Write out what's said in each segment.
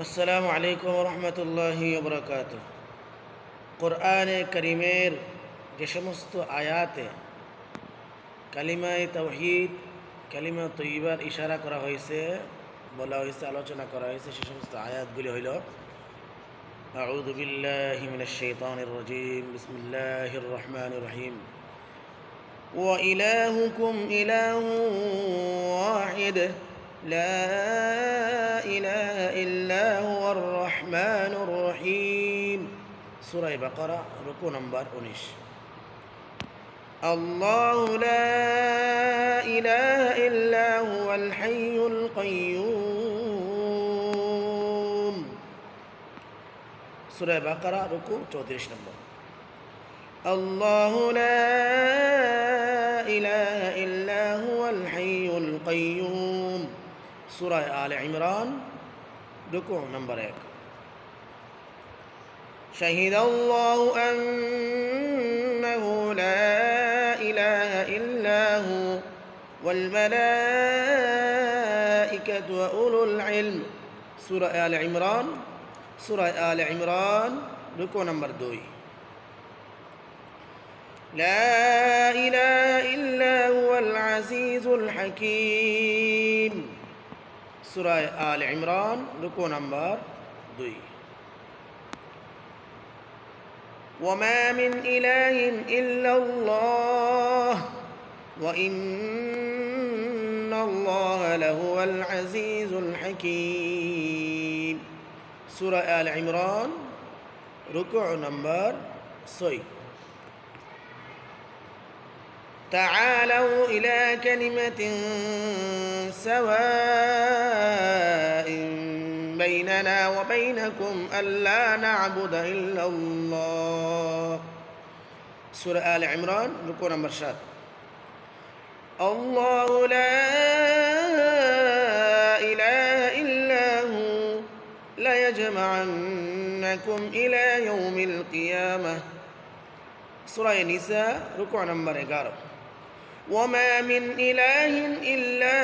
আসসালামু আলাইকুম রহমতুল্লাহি বরকাত কোরআনে করিমের যে সমস্ত আয়াতে কালিমায় তৌহিদ কালিমা তৈবার ইশারা করা হয়েছে বলা হয়েছে আলোচনা করা হয়েছে সে সমস্ত আয়াতগুলি হইল أعوذ بالله من الشيطان الرجيم بسم الله الرحمن الرحيم وإلهكم إله واحد لا إله إلا هو الرحمن الرحيم. سورة بقرة ركو نمبر 19 الله لا إله إلا هو الحي القيوم. سورة بقرة ركو 34 نمبر. الله لا إله إلا هو الحي القيوم. سورہ آل عمران. رکوع نمبر ایک. شهد الله أنه لا إله إلا هو والملائكة وأولو العلم. سورة آل عمران. سورة آل عمران ركو نمبر دوي لا إله إلا هو العزيز الحكيم سورة آل عمران ركو نمبر دوي. وما من إله إلا الله وإن الله لهو العزيز الحكيم. سورة آل عمران ركوع نمبر سوي. تعالوا إلى كلمة سواء بيننا وبينكم ألا نعبد إلا الله. سورة آل عمران ركوع نمبر شاد الله لا إله إلا هو. ليجمعنكم إلى يوم القيامة. سورة النساء ركوع نمبر 11 وما من إله إلا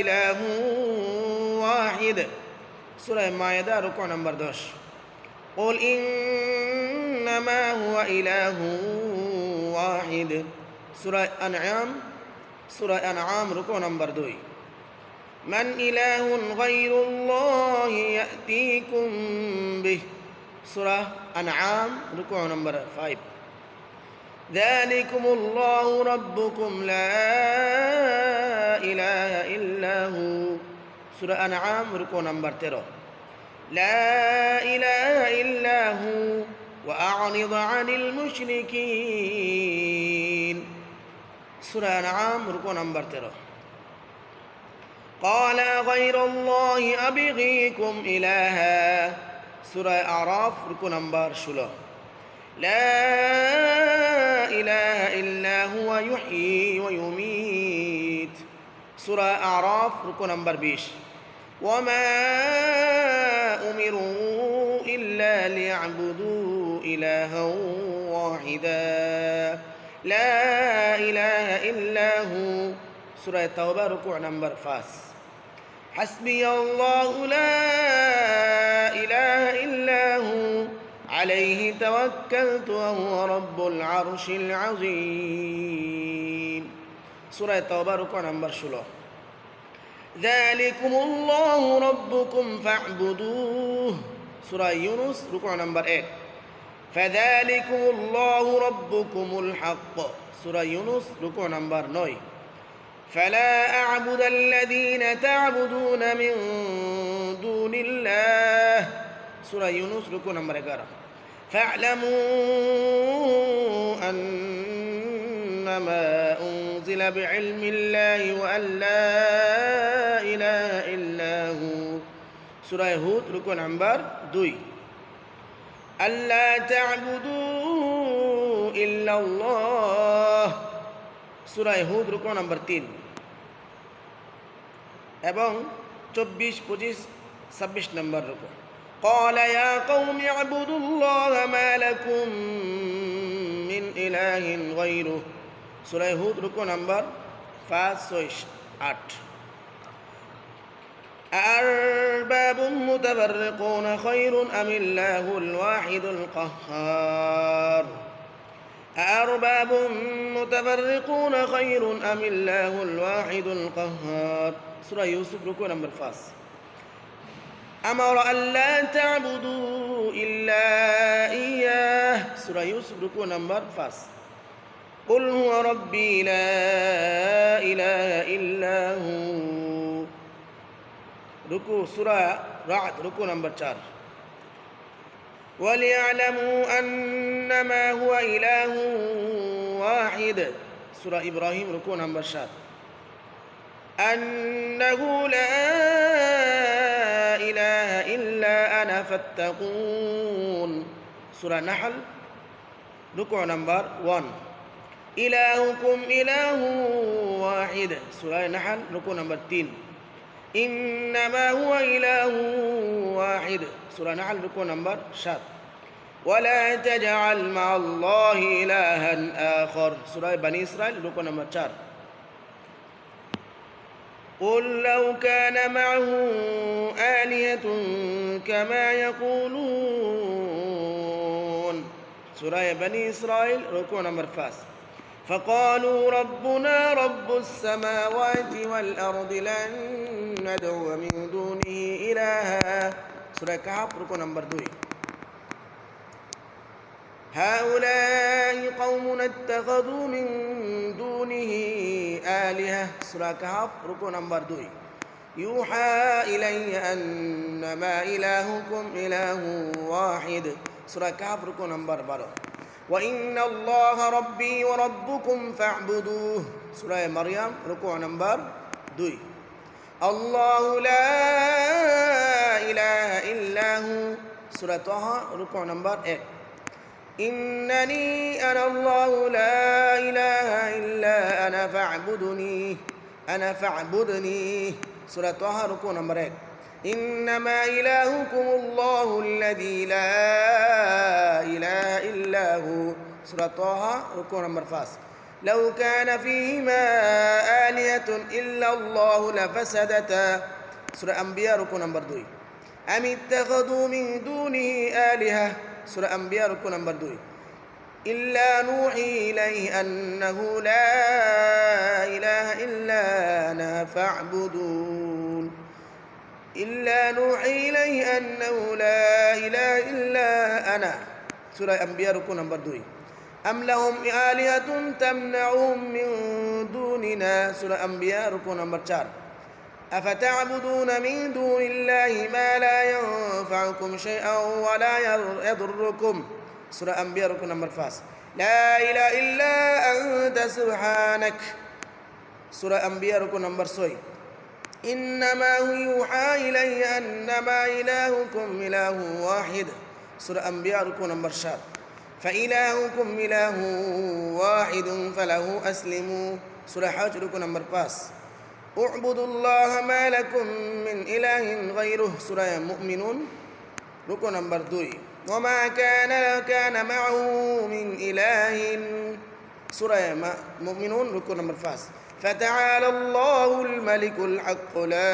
إله واحد. سورة مائدة ركوع نمبر 12 قل إنما هو إله واحد. سورة أنعام. سورة أنعام ركوع نمبر 2 من إله غير الله يأتيكم به. سورة أنعام ركوع نمبر 5 ذلكم الله ربكم لا إله إلا هو. سورة أنعام ركوع نمبر 13 لا إله إلا هو وأعرض عن المشركين. سورة أنعام ركوع نمبر 13 قال غير الله أبغيكم إلها. سورة أعراف ركوع نمبر 16 لا إله إلا هو يحيي ويميت. سورة أعراف ركو نمبر بيش. وما أمروا إلا ليعبدوا إلها واحدا. لا إله إلا هو. سورة التوبة ركوع نمبر فاس حسبي الله لا عليه توكلت وهو رب العرش العظيم. سورة التوبة ركوع نمبر 16 ذلكم الله ربكم فاعبدوه. سورة يونس ركوع نمبر 8 فذلكم الله ربكم الحق. سورة يونس ركوع نمبر 9 فلا أعبد الذين تعبدون من دون الله. سورة يونس ركوع نمبر 11 فاعلموا أنما أنزل بعلم الله وأن لا إله إلا هو سورة هود ركوع نمبر 2 ألا تعبدوا إلا الله سورة هود ركوع نمبر 3 এবং চব্বিশ পঁচিশ ছাব্বিশ নম্বর রকম قال يا قوم اعبدوا الله ما لكم من إله غيره. سورة هود ركو نمبر فاسوش أت أرباب متفرقون خير أم الله الواحد القهار أرباب متفرقون خير أم الله الواحد القهار سورة يوسف ركو نمبر 5 أمر ألا تعبدوا إلا إياه. سورة يوسف ركوع نمبر فاس. قل هو ربي لا إله إلا هو. ركوع سورة رعد ركوع نمبر 4 وليعلموا أنما هو إله واحد. سورة إبراهيم ركوع نمبر 7 أنه لا إله إلا أنا فاتقون. سورة نحل ركوع نمبر 1 إلهكم إله واحد. سورة نحل ركوع نمبر 3 إنما هو إله واحد. سورة نحل ركوع نمبر 7 ولا تجعل مع الله إلها آخر. سورة بني إسرائيل ركوع نمبر 4 قل لو كان معه آلهة كما يقولون. سورة بني إسرائيل ركوع نمبر 5 فقالوا ربنا رب السماوات والأرض لن ندعو من دونه إلها. سورة كهف ركوع نمبر 2 هؤلاء قوم اتخذوا من دونه آلهة. سورة كهف ركوع نمبر 2 يوحى إلي أنما إلهكم إله واحد. سورة كهف ركوع نمبر 12 وإن الله ربي وربكم فاعبدوه. سورة مريم ركوع نمبر 2 الله لا إله إلا هو. سورة طه ركوع نمبر 1 إنني أنا الله لا إله إلا أنا فاعبدني أنا فاعبدني. سورة طه ركوع نمبر 1 إنما إلهكم الله الذي لا إله إلا هو. سورة طه ركوع نمبر 5 لو كان فيهما آلهة إلا الله لفسدتا. سورة أنبياء ركوع نمبر 2 أم اتخذوا من دونه آلهة؟ سورة أنبياء ركوع نمبر 2 إلا نوحي إليه أنه لا إله إلا أنا فاعبدون إلا نوحي إليه أنه لا إله إلا أنا سورة أنبياء ركوع نمبر 2 أم لهم آلهة تمنعهم من دوننا سورة أنبياء ركوع نمبر 4 أفتعبدون من دون الله ما لا ينفعكم شيئا ولا يضركم. سورة أنبياء ركوع نمبر 5 لا إله إلا أنت سبحانك. سورة أنبياء ركوع نمبر 6 إنما هو يوحى إلي أنما إلهكم إله واحد. سورة أنبياء ركوع نمبر 7 فإلهكم إله واحد فله أسلموا. سورة حج ركوع نمبر 5 اعبدوا الله ما لكم من إله غيره سورة مؤمنون ركوع نمبر 2 وما كان كان معه من إله سورة مؤمنون ركوع نمبر 5 فتعالى الله الملك الحق لا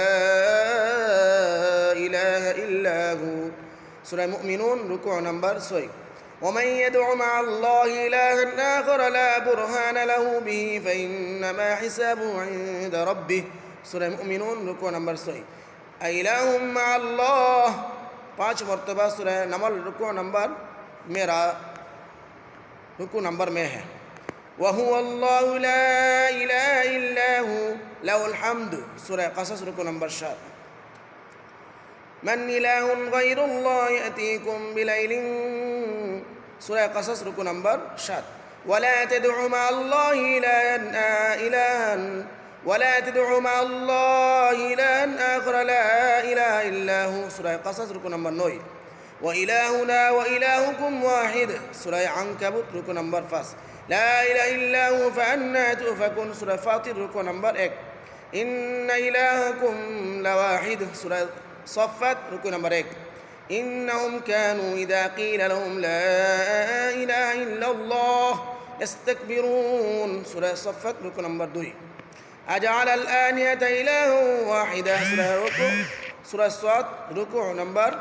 إله إلا هو سورة مؤمنون ركوع نمبر 6 ومن يدع مع الله إلها آخر لا برهان له به فإنما حسابه عند ربه سورة المؤمنون ركوع نمبر سوي أإله مع الله پانچ مرتبہ سورہ نمل رکو نمبر میرا رکو نمبر میں ہے وهو الله لا إله إلا هو له الحمد سورة قصص ركو نمبر شاد من إله غير الله يأتيكم بليل سورة قصص ركو نمبر 7 ولا تدعوا مع الله إلها إلها. ولا تدعوا مع الله إلها آخر لا إله إلا هو. سورة قصص ركو نمبر 9 وإلهنا وإلهكم واحد. سورة عنكبوت ركو نمبر 5 لا إله إلا هو فأنا تؤفكون. سورة فاطر ركو نمبر 1 إن إلهكم لواحد. سورة صفت ركو نمبر 1 إنهم كانوا إذا قيل لهم لا إله إلا الله يستكبرون. سورة صفت ركن نمبر 2 أجعل الآلهة إله واحدة. سورة ركوع. سورة الصاد. ركوع نمبر